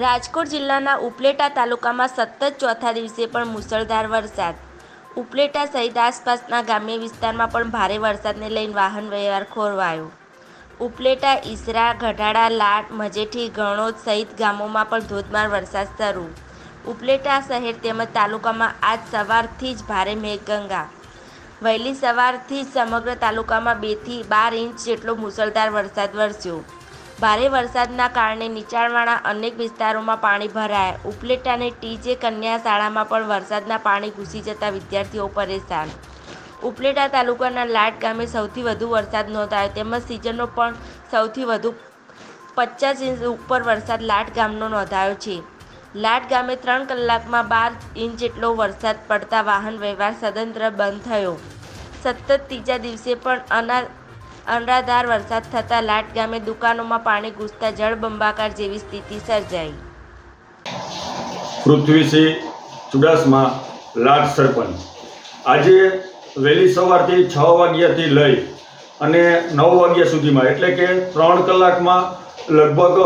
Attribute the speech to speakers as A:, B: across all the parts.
A: રાજકોટ જિલ્લાના ઉપલેટા તાલુકામાં સતત ચોથા દિવસે પણ મુશળધાર વરસાદ. ઉપલેટા સહિત આસપાસના ગ્રામ્ય વિસ્તારમાં પણ ભારે વરસાદને લઈને વાહન વ્યવહાર ખોરવાયો. ઉપલેટા, ઈસરા, ગઢાડા, લાટ, મજેઠી, ગણોદ સહિત ગામોમાં પણ ધોધમાર વરસાદ શરૂ. ઉપલેટા શહેર તેમજ તાલુકામાં આજ સવારથી જ ભારે મેઘગંગા. વહેલી સવારથી જ સમગ્ર તાલુકામાં બેથી બાર ઇંચ જેટલો મુશળધાર વરસાદ વરસ્યો. ભારે વરસાદના કારણે નીચાણવાળા અનેક વિસ્તારોમાં પાણી ભરાયા. ઉપલેટાની ટીજે કન્યા શાળામાં પણ વરસાદના પાણી ઘૂસી જતા વિદ્યાર્થીઓ પરેશાન. ઉપલેટા તાલુકાના લાટ ગામે સૌથી વધુ વરસાદ નોંધાયો. તેમજ સિઝનનો પણ સૌથી વધુ પચાસ ઇંચ ઉપર વરસાદ લાટ ગામનો નોંધાયો છે. લાટ ગામે ત્રણ કલાકમાં બાર ઇંચ જેટલો વરસાદ પડતા વાહન વ્યવહાર સદંતર બંધ થયો. સતત ત્રીજા દિવસે પણ અના અનરાધાર વરસાદ થતાં લાટ ગામે દુકાનોમાં પાણી ઘૂસતા જળબંબાકાર જેવી સ્થિતિ સર્જાઈ.
B: પૃથ્વીસિંહ ચુડાસમા લાટ સરપંચ. આજે વહેલી સવારથી છ વાગ્યાથી લઈ અને નવ વાગ્યા સુધીમાં, એટલે કે ત્રણ કલાકમાં લગભગ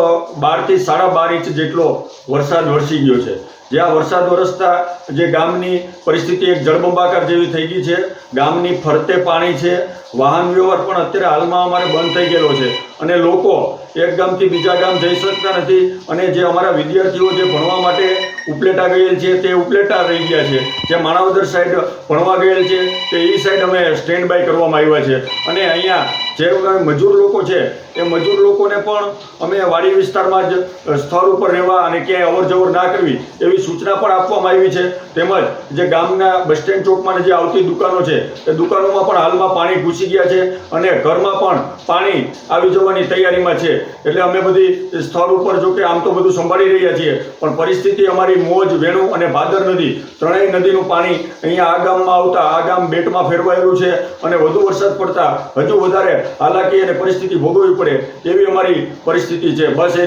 B: બારથી સાડા બાર ઇંચ જેટલો વરસાદ વરસી ગયો છે. જે આ વરસાદ વરસતા જે ગામની પરિસ્થિતિ એક જળબંબાકાર જેવી થઈ ગઈ છે, ગામની ફરતે પાણી છે, વાહન વ્યવહાર પણ અત્યારે હાલમાં અમારે બંધ થઈ ગયેલો છે. અને લોકો એક ગામથી બીજા ગામ જઈ શકતા નથી અને જે અમારા વિદ્યાર્થીઓ જે ભણવા માટે ઉપલેટા ગયેલ છે, તે ઉપલેટા રહી ગયા છે. જે માણાવદર સાઈડ ભણવા ગયેલ છે, તે એ સાઈડ અમે સ્ટેન્ડ બાય કરવામાં આવ્યા છે. અને અહીંયા જે મજૂર લોકો છે, એ મજૂર લોકોને પણ અમે વાડી વિસ્તારમાં જ સ્થળ ઉપર રહેવા અને ક્યાંય અવર જવર ના કરવી એવી સૂચના પણ આપવામાં આવી છે. તેમજ જે ગામના બસ સ્ટેન્ડ ચોકમાં જે આવતી દુકાનો છે, એ દુકાનોમાં પણ હાલમાં પાણી ઘૂસી ગયા છે અને ઘરમાં પણ પાણી આવી જવાની તૈયારીમાં છે. એટલે અમે બધી સ્થળ ઉપર જો કે આમ તો બધું સંભાળી રહ્યા છીએ, પણ પરિસ્થિતિ અમારી મોજ, વેણુ અને ભાદર નદી, ત્રણેય નદીનું પાણી અહીંયા આ ગામમાં આવતા, આ ગામ બેટમાં ફેરવાયેલું છે અને વધુ વરસાદ પડતા હજુ વધારે હાલાકી અને પરિસ્થિતિ ભોગવવી પડે એવી અમારી પરિસ્થિતિ છે. બસ એ